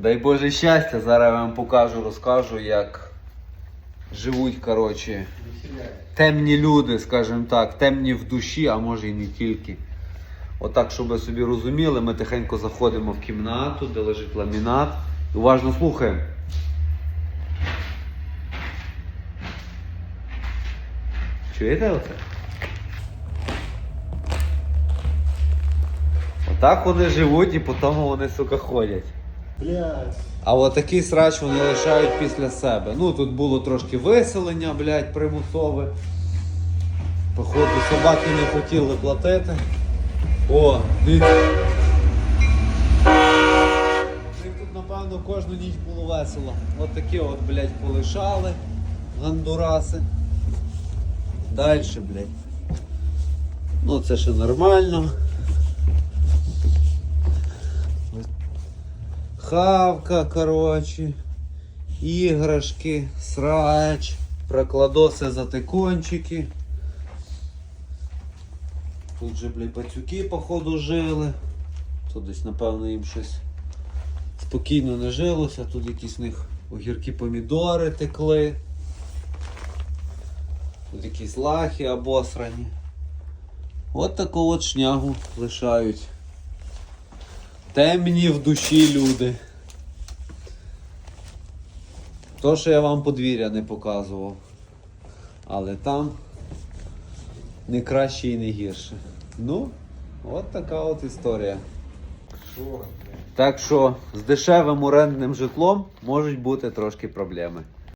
Дай Боже щастя, зараз я вам покажу, розкажу, як живуть, коротше, темні люди, скажімо так, темні в душі, а може і не тільки. Отак, щоб ви собі розуміли, ми тихенько заходимо в кімнату, де лежить ламінат. Уважно слухаємо. Чуєте оце? Отак вони живуть і потім вони, сука, ходять. Блядь. А от такий срач вони лишають після себе. Ну тут було трошки виселення, блядь, примусове. Походу собаки не хотіли платити. О, дивіться. Тут, напевно, кожну ніч було весело. От такі от, блядь, полишали гандураси. Дальше, блядь. Ну це ще нормально. Хавка, коротше, іграшки, срач, прокладоси затикончики. Тут же, блядь, пацюки, походу, жили. Тут десь, напевно, їм щось спокійно не жилося. Тут якісь в них огірки помідори текли. Тут якісь лахи обосрані. От таку от шнягу лишають. Темні в душі люди. То, що я вам подвір'я не показував. Але там не краще і не гірше. Ну, от така от історія. Так що з дешевим орендним житлом можуть бути трошки проблеми.